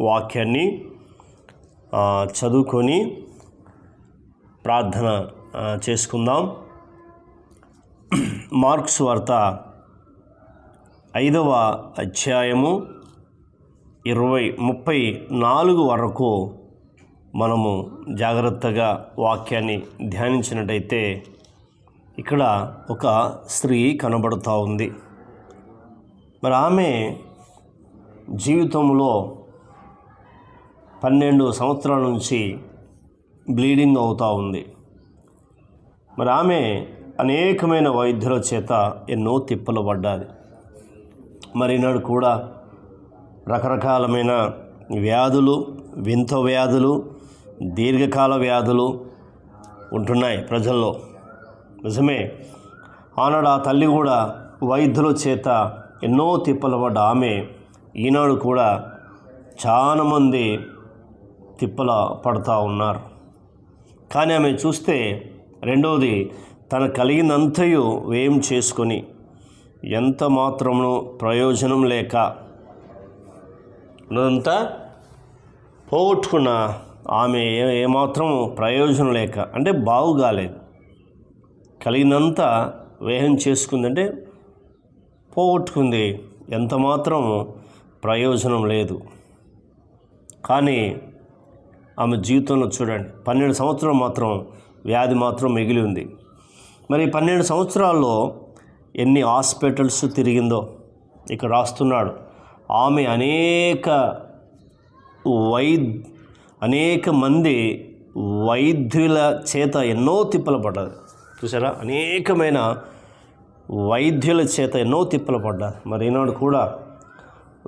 వాక్యాన్ని చదువుకొని ప్రార్థన చేసుకుందాం. మార్క్స్ వార్త ఐదవ అధ్యాయము ఇరవై ముప్పై నాలుగు వరకు మనము జాగ్రత్తగా వాక్యాన్ని ధ్యానించినట్టయితే ఇక్కడ ఒక స్త్రీ కనబడుతూ ఉంది. మరి ఆమె జీవితంలో పన్నెండు సంవత్సరాల నుంచి బ్లీడింగ్ అవుతూ ఉంది. మరి ఆమె అనేకమైన వైద్యుల చేత ఎన్నో తిప్పలు పడ్డాది. మరి ఈనాడు కూడా రకరకాలమైన వ్యాధులు వింత వ్యాధులు దీర్ఘకాల వ్యాధులు ఉంటున్నాయి ప్రజల్లో. నిజమే ఆనాడు ఆ తల్లి కూడా వైద్యుల చేత ఎన్నో తిప్పలు పడ్డ ఆమె ఈనాడు కూడా చాలామంది తిప్పల పడుతూ ఉన్నారు. కానీ ఆమె చూస్తే రెండవది తన కలిగినంతయు వ్యయం చేసుకొని ఎంత మాత్రమును ప్రయోజనం లేక ఉన్నదంతా పోగొట్టుకున్న ఆమె ఏ ఏమాత్రం ప్రయోజనం లేక అంటే బాగుగాలేదు కలిగినంత వ్యయం చేసుకుందంటే పోగొట్టుకుంది ఎంత మాత్రం ప్రయోజనం లేదు. కానీ ఆమె జీవితంలో చూడండి పన్నెండు సంవత్సరం మాత్రం వ్యాధి మాత్రం మిగిలి ఉంది. మరి పన్నెండు సంవత్సరాల్లో ఎన్ని హాస్పిటల్స్ తిరిగిందో ఇక్కడ రాస్తున్నాడు. ఆమె అనేక వైద్ అనేక మంది వైద్యుల చేత ఎన్నో తిప్పలు పడ్డది. చూసారా అనేకమైన వైద్యుల చేత ఎన్నో తిప్పలు పడ్డారు మరి ఈనాడు కూడా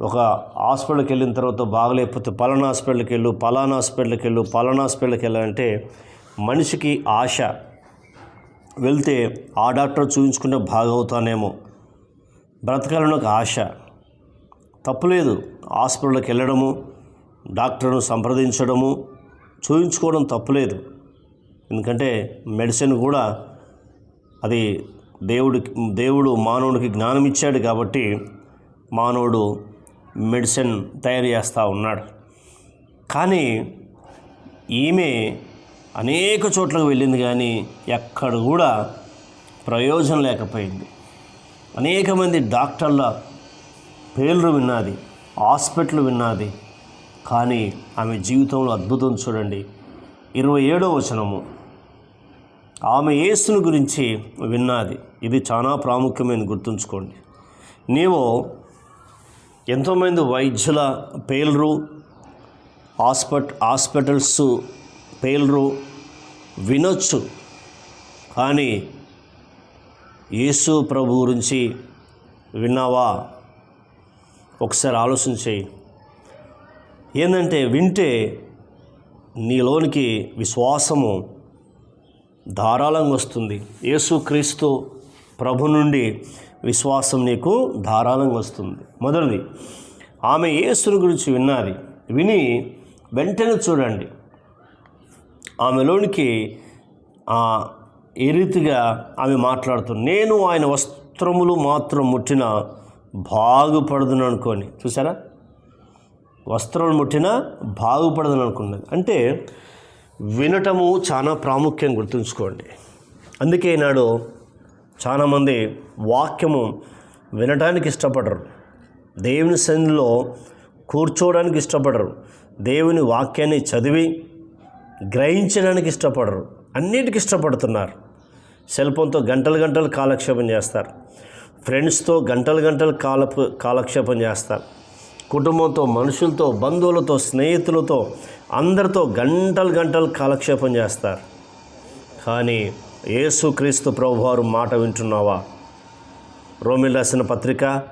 ఒక హాస్పిటల్కి వెళ్ళిన తర్వాత బాగలేకపోతే పలానా హాస్పిటల్కి వెళ్ళు పలానా హాస్పిటల్కి వెళ్ళు పలానా హాస్పిటల్కి వెళ్ళాలంటే మనిషికి ఆశ. వెళ్తే ఆ డాక్టర్ చూపించుకుంటే బాగవుతానేమో. బ్రతకాలని ఒక ఆశ. తప్పులేదు హాస్పిటల్కి వెళ్ళడము డాక్టర్ను సంప్రదించడము చూపించుకోవడం తప్పులేదు ఎందుకంటే మెడిసిన్ కూడా అది దేవుడికి దేవుడు మానవుడికి జ్ఞానం ఇచ్చాడు కాబట్టి మానవుడు మెడిసిన్ తయారు చేస్తూ ఉన్నాడు. కానీ ఈమె అనేక చోట్లకు వెళ్ళింది కానీ ఎక్కడ కూడా ప్రయోజనం లేకపోయింది. అనేక మంది డాక్టర్ల పేర్లు విన్నది హాస్పిటల్ విన్నది. కానీ ఆమె జీవితంలో అద్భుతం చూడండి. ఇరవై ఏడో వచనము. ఆమె యేసును గురించి విన్నది. ఇది చాలా ప్రాముఖ్యమైన గుర్తుంచుకోండి. నీవు ఎంతోమంది వైద్యుల పేలరు హాస్పిట హాస్పిటల్స్ పేలరు వినొచ్చు. కానీ యేసు ప్రభు గురించి విన్నావా? ఒకసారి ఆలోచన చేయి. ఏంటంటే వింటే నీలోనికి విశ్వాసము ధారాళంగా వస్తుంది. యేసుక్రీస్తు ప్రభు నుండి విశ్వాసం నీకు ధారాళంగా వస్తుంది. మొదటిది ఆమె యేసుని గురించి విన్నది. విని వెంటనే చూడండి. ఆమెలోనికి ఆ, ఏ రీతిగా ఆమె మాట్లాడుతుంది. నేను ఆయన వస్త్రములు మాత్రం ముట్టిన బాగుపడదును అనుకోని. చూసారా వస్త్రములు ముట్టినా బాగుపడదని అనుకున్నది. అంటే వినటము చాలా ప్రాముఖ్యం గుర్తుంచుకోండి. అందుకే ఈనాడు చాలామంది వాక్యము వినటానికి ఇష్టపడరు. దేవుని సన్నిధిలో కూర్చోవడానికి ఇష్టపడరు. దేవుని వాక్యాన్ని చదివి గ్రహించడానికి ఇష్టపడరు. అన్నిటికి ఇష్టపడుతున్నారు. సెల్ ఫోన్తో గంటలు గంటలు కాలక్షేపం చేస్తారు. ఫ్రెండ్స్తో గంటలు గంటలు కాలపు కాలక్షేపం చేస్తారు. కుటుంబంతో మనుషులతో బంధువులతో స్నేహితులతో అందరితో గంటలు గంటలు కాలక్షేపం చేస్తారు. కానీ యేసుక్రీస్తు ప్రభువారు మాట వింటున్నావా? రోమిల్ రాసిన పత్రిక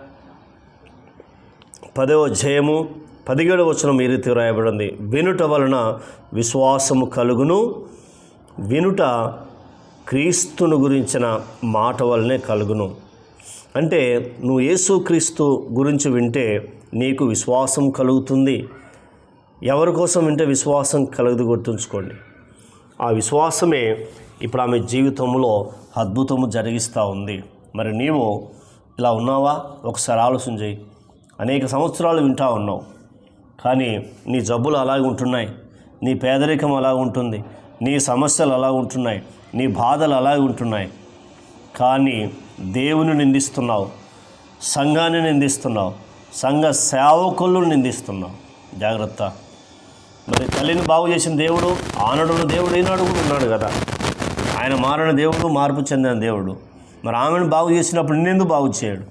పదవ అధ్యాయము పదిహేడవ వచనం ఈ రీతి రాయబడింది. వినుట వలన విశ్వాసము కలుగును. వినుట క్రీస్తును గురించిన మాట వలనే కలుగును. అంటే నువ్వు యేసుక్రీస్తు గురించి వింటే నీకు విశ్వాసం కలుగుతుంది. ఎవరి కోసం వింటే విశ్వాసం కలగదు గుర్తుంచుకోండి. ఆ విశ్వాసమే ఇప్పుడు ఆమె జీవితంలో అద్భుతము జరిగిస్తూ ఉంది. మరి నీవు ఇలా ఉన్నావా? ఒకసారి ఆలోచన చేయి. అనేక సంవత్సరాలు వింటా ఉన్నావు. కానీ నీ జబ్బులు అలాగే ఉంటున్నాయి. నీ పేదరికం అలా ఉంటుంది. నీ సమస్యలు అలా ఉంటున్నాయి. నీ బాధలు అలాగే ఉంటున్నాయి. కానీ దేవుని నిందిస్తున్నావు. సంఘాన్ని నిందిస్తున్నావు. సంఘ సేవకులను నిందిస్తున్నావు. జాగ్రత్త. మరి తల్లిని బాగు చేసిన దేవుడు ఆనడున్న దేవుడు ఈనాడు కూడా ఉన్నాడు కదా. ఆయన మారిన దేవుడు మార్పు చెందిన దేవుడు. మరి ఆమెను బాగు చేసినప్పుడు నిన్నెందుకు బాగు చేయడు?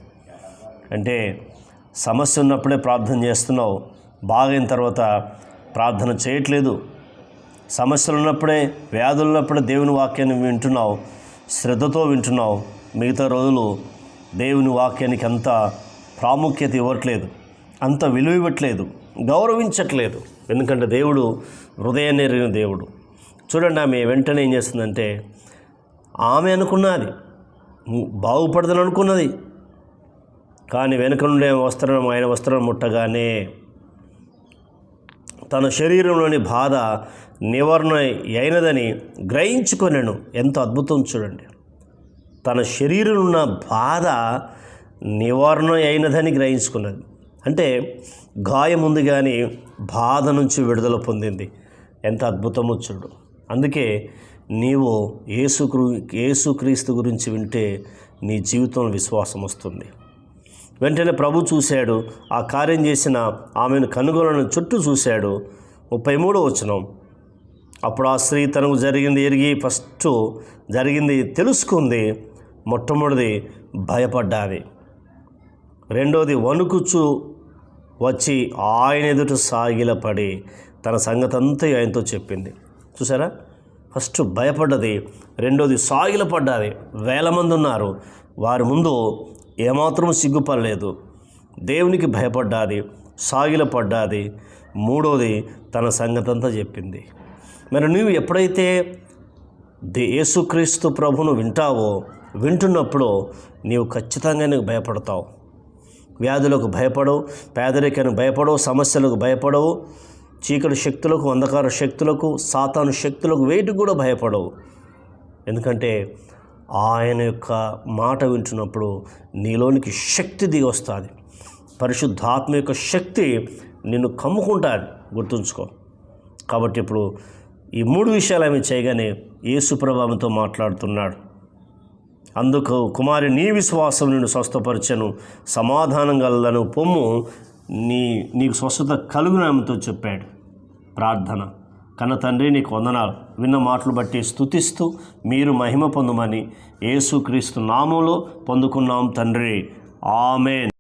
అంటే సమస్య ఉన్నప్పుడే ప్రార్థన చేస్తున్నావు. బాగైన తర్వాత ప్రార్థన చేయట్లేదు. సమస్యలు ఉన్నప్పుడే వ్యాధులు ఉన్నప్పుడే దేవుని వాక్యాన్ని వింటున్నావు. శ్రద్ధతో వింటున్నావు. మిగతా రోజులు దేవుని వాక్యానికి అంత ప్రాముఖ్యత ఇవ్వట్లేదు. అంత విలువ ఇవ్వట్లేదు. గౌరవించట్లేదు. ఎందుకంటే దేవుడు హృదయాన్ని ఎరిగిన దేవుడు. చూడండి ఆమె వెంటనే ఏం చేస్తుందంటే ఆమె అనుకున్నది బాగుపడదని అనుకున్నది. కానీ వెనుక నుండే వస్త్రం ఆయన వస్త్రం ముట్టగానే తన శరీరంలోని బాధ నివారణ అయినదని గ్రహించుకొనెను. ఎంత అద్భుతం చూడండి. తన శరీరంలో ఉన్న బాధ నివారణ అయినదని గ్రహించుకున్నది అంటే గాయం ఉంది కానీ బాధ నుంచి విడుదల పొందింది. ఎంత అద్భుతమో చూడు. అందుకే నీవు ఏసుక్రీ ఏసుక్రీస్తు గురించి వింటే నీ జీవితంలో విశ్వాసం వస్తుంది. వెంటనే ప్రభు చూశాడు. ఆ కార్యం చేసిన ఆమెను కనుగొనని చుట్టూ చూశాడు. ముప్పై మూడో వచనం. అప్పుడు ఆ స్త్రీ తనకు జరిగింది ఎరిగి ఫస్ట్ జరిగింది తెలుసుకుంది. మొట్టమొదటిది భయపడ్డాది. రెండోది వణుకుచు వచ్చి ఆయన ఎదుట సాగిలపడి తన సంగతి అంతా ఆయనతో చెప్పింది. చూసారా ఫస్ట్ భయపడ్డది. రెండోది సాగిలపడ్డది. వేల మంది ఉన్నారు. వారి ముందు ఏమాత్రం సిగ్గుపడలేదు. దేవునికి భయపడ్డాది సాగిలపడ్డాది. మూడోది తన సంగతంతా చెప్పింది. మరి నువ్వు ఎప్పుడైతే యేసుక్రీస్తు ప్రభును వింటావో వింటున్నప్పుడు నీవు ఖచ్చితంగా నీకు భయపడతావు. వ్యాధులకు భయపడవు పేదరికానికి భయపడవు సమస్యలకు భయపడవు చీకటి శక్తులకు అంధకార శక్తులకు సాతాను శక్తులకు వేటికి కూడా భయపడవు. ఎందుకంటే ఆయన యొక్క మాట వింటున్నప్పుడు నీలోనికి శక్తి దిగి వస్తుంది పరిశుద్ధాత్మ యొక్క శక్తి నిన్ను కమ్ముకుంటుంది. గుర్తుంచుకో. కాబట్టి ఇప్పుడు ఈ మూడు విషయాలు ఆమె చేయగానే యేసు ప్రభావంతో మాట్లాడుతున్నాడు. అందుకు కుమారి నీ విశ్వాసం నిన్ను స్వస్థపరచను. సమాధానం గలను పొమ్ము. నీ నీకు స్వస్థత కలుగునామతో చెప్పాడు. ప్రార్థన. కన్న తండ్రి నీకు వందనాలు. విన్న మాటలు బట్టి స్తుతిస్తూ మీరు మహిమ పొందమని యేసుక్రీస్తు నామంలో పొందుకున్నాం తండ్రి. ఆమెన్.